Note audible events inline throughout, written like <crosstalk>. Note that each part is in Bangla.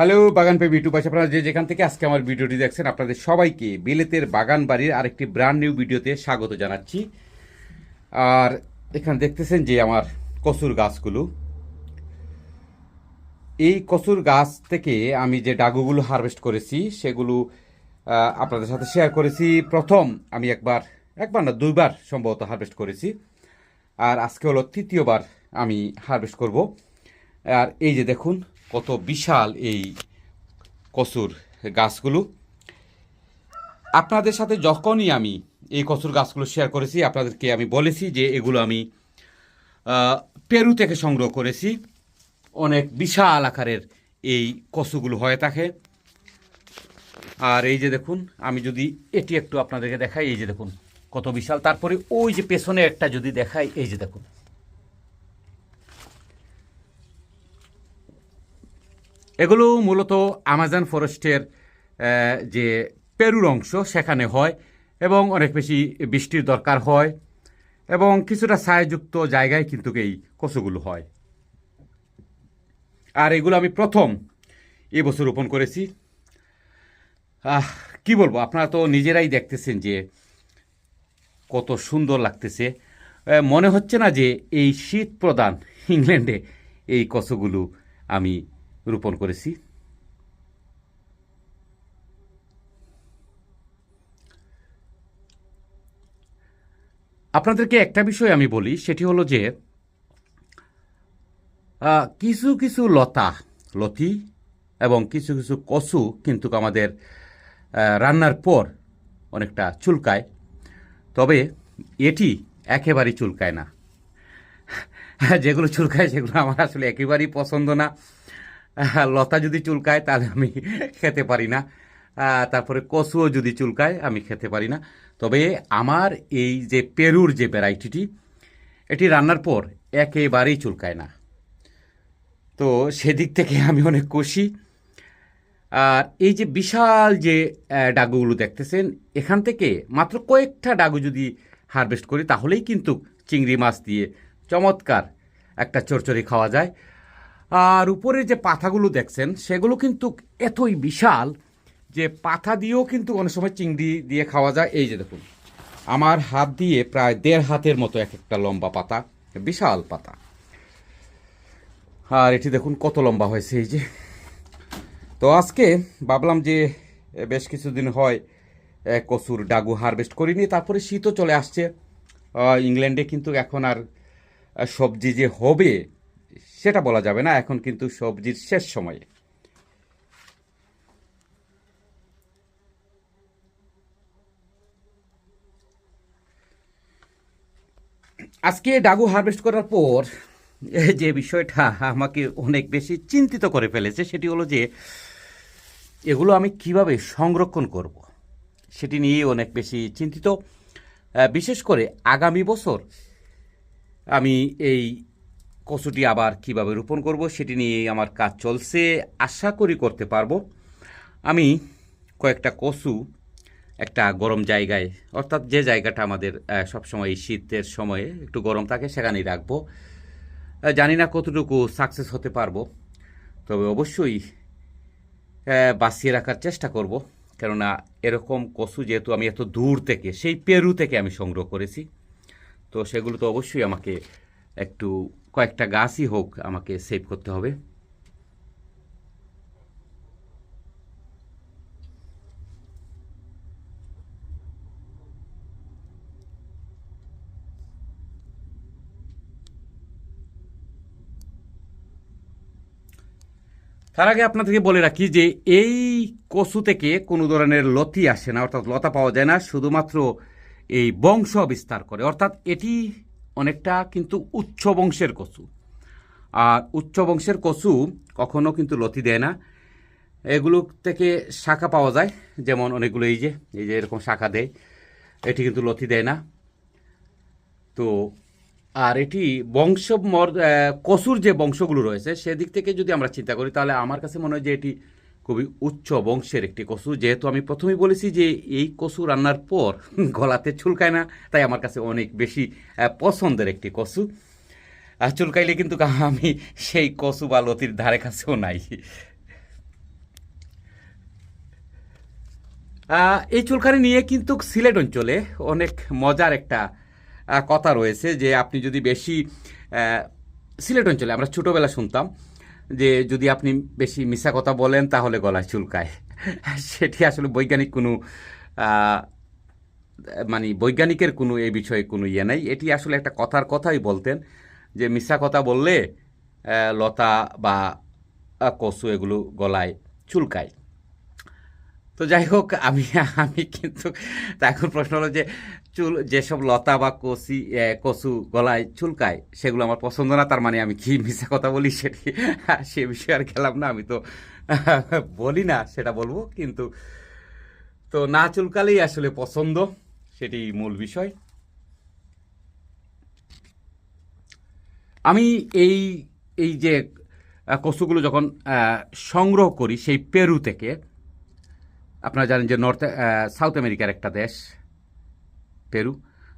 হ্যালো, বাগান পেবি ইউটিউব আছে আপনারা যে যেখান থেকে আজকে আমার ভিডিওটি দেখছেন, আপনাদের সবাইকে বিলেতের বাগান বাড়ির আরেকটি ব্র্যান্ড নিউ ভিডিওতে স্বাগত জানাচ্ছি। আর এখানে দেখতেছেন যে আমার কসুর গাছগুলো। এই কসুর গাছ থেকে আমি যে ডাগুগুলো হারভেস্ট করেছি, সেগুলো আপনাদের সাথে শেয়ার করেছি। প্রথম আমি একবার একবার না, দুইবার সম্ভবত হারভেস্ট করেছি। আর আজকে হলো তৃতীয়বার আমি হারভেস্ট করব। আর এই যে দেখুন কত বিশাল এই কসুর গাছগুলো। আপনাদের সাথে যখনই আমি এই কসুর গাছগুলো শেয়ার করেছি, আপনাদেরকে আমি বলেছি যে এগুলো আমি পেরু থেকে সংগ্রহ করেছি। অনেক বিশাল আকারের এই কসুগুলো হয়ে থাকে। আর এই যে দেখুন, আমি যদি এটি একটু আপনাদেরকে দেখাই, এই যে দেখুন, কত বিশাল। তারপরে ওই যে পেছনে একটা যদি দেখাই, এই যে দেখুন। এগুলো মূলত আমাজন ফরেস্টের যে পেরুর অংশ সেখানে হয় এবং অনেক বেশি বৃষ্টির দরকার হয় এবং কিছুটা ছায়াযুক্ত জায়গায় কিন্তু এই কচুগুলো হয়। আর এগুলো আমি প্রথম এবছর রোপণ করেছি। কি বলব, আপনারা তো নিজেরাই দেখতেছেন যে কত সুন্দর লাগতেছে। মনে হচ্ছে না যে এই শীত প্রদান ইংল্যান্ডে এই কচুগুলো আমি রোপণ করেছি। আপনাদেরকে একটা বিষয় আমি বলি, সেটি হলো যে কিছু কিছু লতা, লতি এবং কিছু কিছু কচু কিন্তু আমাদের রান্নার পর অনেকটা চুলকায়। তবে এটি একেবারেই চুলকায় না। যেগুলো চুলকায় সেগুলো আমার আসলে একেবারেই পছন্দ না। <laughs> লতা যদি চুলকায়, তাহলে আমি খেতে পারি না। তারপরে কচুও যদি চুলকায়, আমি খেতে পারি না। তবে আমার এই যে পেরুর যে ভ্যারাইটিটি, এটি রান্নার পর একেবারেই চুলকায় না। তো সেদিক থেকে আমি অনেক খুশি। আর এই যে বিশাল যে ডাগুগুলো দেখতেছেন, এখান থেকে মাত্র কয়েকটা ডাগু যদি হারভেস্ট করি, তাহলেই কিন্তু চিংড়ি মাছ দিয়ে চমৎকার একটা চরচড়ি খাওয়া যায়। আর উপরে যে পাতাগুলো দেখছেন, সেগুলো কিন্তু এতই বিশাল যে পাতা দিয়েও কিন্তু অনেক সময় চিংড়ি দিয়ে খাওয়া যায়। এই যে দেখুন, আমার হাত দিয়ে প্রায় দেড় হাতের মতো এক একটা লম্বা পাতা, বিশাল পাতা। আর এটি দেখুন কত লম্বা হয়েছে, এই যে। তো আজকে ভাবলাম যে বেশ কিছুদিন হয় কচুর ডাগু হারভেস্ট করিনি, তারপরে শীতও চলে আসছে। ইংল্যান্ডে কিন্তু এখন আর সবজি যে হবে সেটা বলা যাবে না, এখন কিন্তু সবজির শেষ সময়ে আজকে ডাগু হারভেস্ট করার পর যে বিষয়টা আমাকে অনেক বেশি চিন্তিত করে ফেলেছে, সেটি হলো যে এগুলো আমি কীভাবে সংরক্ষণ করব। সেটি নিয়ে অনেক বেশি চিন্তিত বিশেষ করে আগামী বছর আমি এই কচুটি আবার কীভাবে রোপণ করব সেটি নিয়ে আমার কাজ চলছে। আশা করি করতে পারব। আমি কয়েকটা কচু একটা গরম জায়গায়, অর্থাৎ যে জায়গাটা আমাদের সবসময় এই শীতের সময়ে একটু গরম থাকে সেখানেই রাখব। জানি না কতটুকু সাকসেস হতে পারব, তবে অবশ্যই বাঁচিয়ে রাখার চেষ্টা করব। কেননা এরকম কচু যেহেতু আমি এত দূর থেকে, সেই পেরু থেকে আমি সংগ্রহ করেছি, তো সেগুলো তো অবশ্যই আমাকে একটু কয়েকটা গাছই হোক আমাকে সেভ করতে হবে। তার আগে আপনাদেরকে বলে রাখি যে এই কচু থেকে কোনো ধরনের লতি আসে না, অর্থাৎ লতা পাওয়া যায় না, শুধুমাত্র এই বংশ বিস্তার করে। অর্থাৎ এটি অনেকটা কিন্তু উচ্চ বংশের কচু আর উচ্চ বংশের কচু কখনো কিন্তু লতি দেয় না। এগুলো থেকে শাখা পাওয়া যায়, যেমন অনেকগুলো এই যে এই যে এরকম শাখা দেয়, এটি কিন্তু লতি দেয় না। তো, আর এটি বংশ মর কসুর যে বংশগুলো রয়েছে, সেদিক থেকে যদি আমরা চিন্তা করি, তাহলে আমার কাছে মনে হয় যে এটি খুবই উচ্চ বংশের একটি কচু। যেহেতু আমি প্রথমেই বলেছি যে এই কচু রান্নার পর <laughs> গলাতে চুলকায় না, তাই আমার কাছে অনেক বেশি পছন্দের একটি কচু। চুলকাইলে কিন্তু <laughs> আমি সেই কচু বা লতির ধারে কাছেও নাই। এই চুলকানি নিয়ে কিন্তু সিলেট অঞ্চলে অনেক মজার একটা কথা রয়েছে যে আপনি যদি বেশি সিলেট অঞ্চলে আমরা ছোটোবেলা শুনতাম যে যদি আপনি বেশি মিশা কথা বলেন, তাহলে গলায় চুলকায়। সেটি আসলে বৈজ্ঞানিক কোনো মানে বৈজ্ঞানিকের কোনো এই বিষয়ে কোনো ইয়ে নাই। এটি আসলে একটা কথার কথাই বলতেন যে মিশা কথা বললে লতা বা কসু এগুলো গলায় চুলকায়। তো যাই হোক, আমি আমি কিন্তু এখন প্রশ্ন হলো যে চুল, যেসব লতা বা কচি কচু গলায় চুলকায়, সেগুলো আমার পছন্দ না, তার মানে আমি কি মিশা কথা বলি সেটি সে বিষয়ে আর খেলাম না, আমি তো বলি না সেটা বলব, কিন্তু তো না চুলকালেই আসলে পছন্দ, সেটি মূল বিষয়। আমি এই এই যে কচুগুলো যখন সংগ্রহ করি সেই পেরু থেকে আপনারা জানেন যে নর্থ সাউথ আমেরিকার একটা দেশ পেরু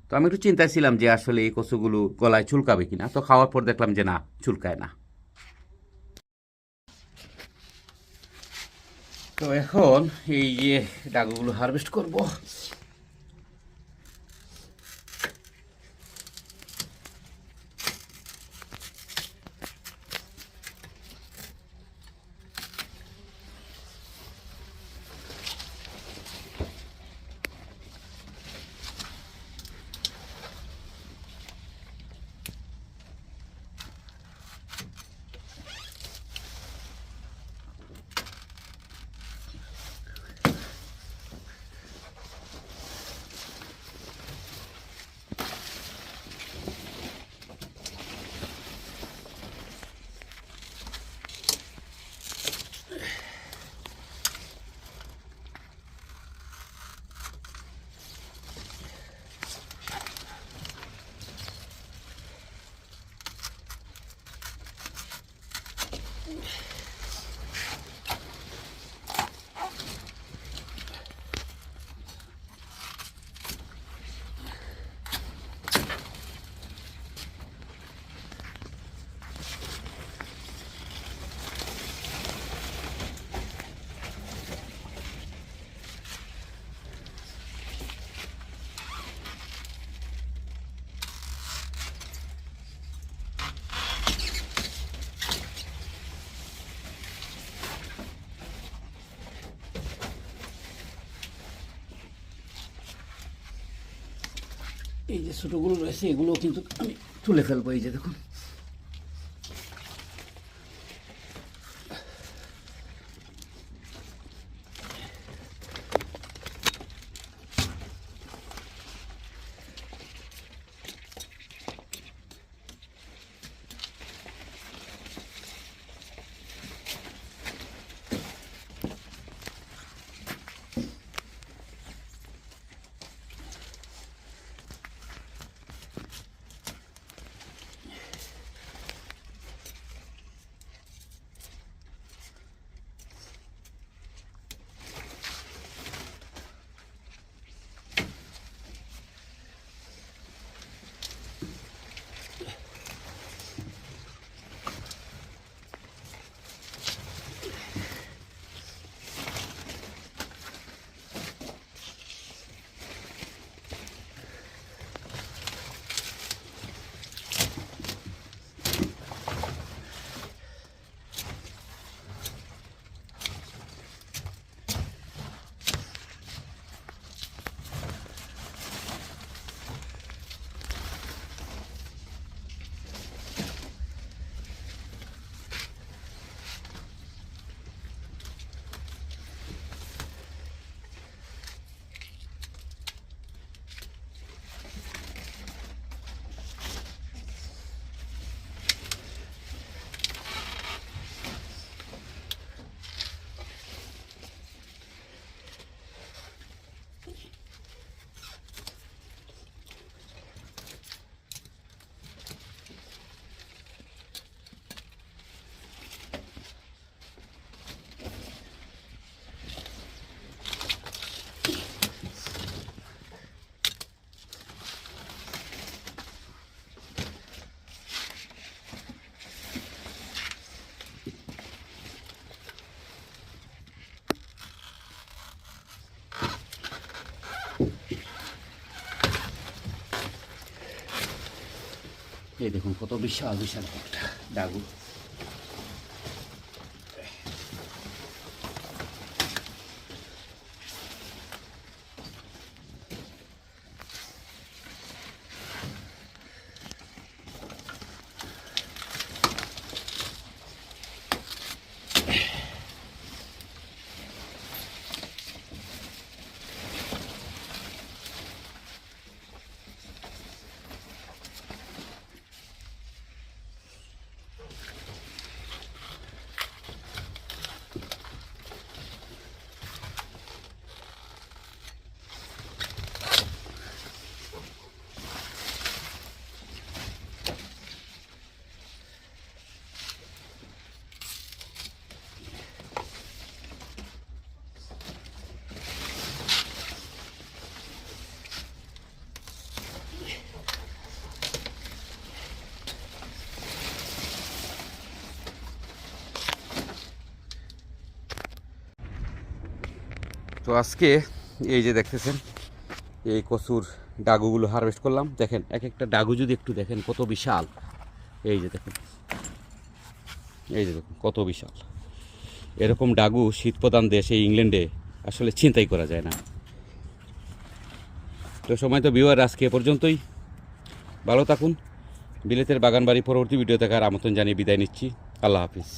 তো আমি একটু চিন্তায় ছিলাম যে আসলে এই কচুগুলো গলায় চুলকাবে কিনা। তো খাওয়ার পর দেখলাম যে না, চুলকায় না। তো এখন এই যে ডাগুগুলো হারভেস্ট করব। এই যে ছোটোগুলো রয়েছে এগুলো কিন্তু আমি তুলে ফেলব এই যে দেখুন। এই দেখুন কত বিশাল বিশাল একটা ডাগু। তো আজকে এই যে দেখতেছেন, এই কচুর ডাগুগুলো হারভেস্ট করলাম। দেখেন এক একটা ডাগু যদি একটু দেখেন, কত বিশাল। এই যে দেখেন, এই যে দেখুন, কত বিশাল। এরকম ডাগু শীতপ্রধান দেশ এই ইংল্যান্ডে আসলে চিন্তাই করা যায় না। তো সময় তো বিওয়ার আজকে এ পর্যন্তই। ভালো থাকুন। বিলেতের বাগানবাড়ি পরবর্তী ভিডিও দেখার আমন্ত্রণ জানিয়ে বিদায় নিচ্ছি। আল্লাহ হাফিজ।